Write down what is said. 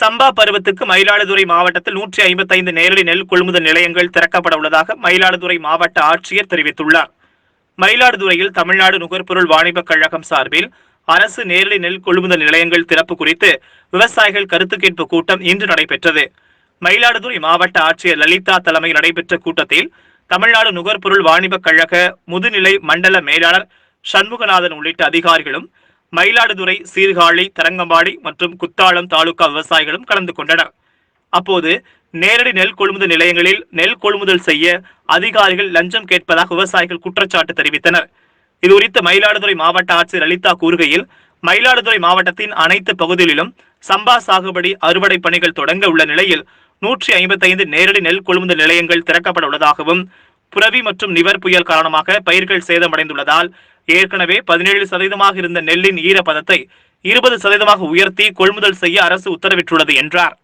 சம்பா பருவத்துக்கு மயிலாடுதுறை மாவட்டத்தில் நூற்றி ஐம்பத்தைந்து நேரடி நெல் கொள்முதல் நிலையங்கள் திறக்கப்பட உள்ளதாக மயிலாடுதுறை மாவட்ட ஆட்சியர் தெரிவித்துள்ளார். மயிலாடுதுறையில் தமிழ்நாடு நுகர்பொருள் வாணிபக் கழகம் சார்பில் அரசு நேரடி நெல் கொள்முதல் நிலையங்கள் திறப்பு குறித்து விவசாயிகள் கருத்து கேட்பு கூட்டம் இன்று நடைபெற்றது. மயிலாடுதுறை மாவட்ட ஆட்சியர் லலிதா தலைமையில் நடைபெற்ற கூட்டத்தில் தமிழ்நாடு நுகர்பொருள் வாணிபக் கழக முதுநிலை மண்டல மேலாளர் சண்முகநாதன் உள்ளிட்ட அதிகாரிகளும் மயிலாடுதுறை சீர்காழி தரங்கம்பாடி மற்றும் குத்தாலம் தாலுகா விவசாயிகளும் கலந்து கொண்டனர். அப்போது நேரடி நெல் கொள்முதல் நிலையங்களில் நெல் கொள்முதல் செய்ய அதிகாரிகள் லஞ்சம் கேட்பதாக விவசாயிகள் குற்றச்சாட்டு தெரிவித்தனர். இதுகுறித்து மயிலாடுதுறை மாவட்ட ஆட்சியர் லலிதா கூறுகையில் மயிலாடுதுறை மாவட்டத்தின் அனைத்து பகுதிகளிலும் சம்பா சாகுபடி அறுவடை பணிகள் தொடங்க உள்ள நிலையில் நூற்றி ஐம்பத்தைந்து நேரடி நெல் கொள்முதல் நிலையங்கள் திறக்கப்பட உள்ளதாகவும் புரவி மற்றும் நிவர் புயல் காரணமாக பயிர்கள் சேதமடைந்துள்ளதால் ஏற்கனவே பதினேழு சதவீதமாக இருந்த நெல்லின் ஈரப்பதத்தை இருபது சதவீதமாக உயர்த்தி கொள்முதல் செய்ய அரசு உத்தரவிட்டுள்ளது என்றார்.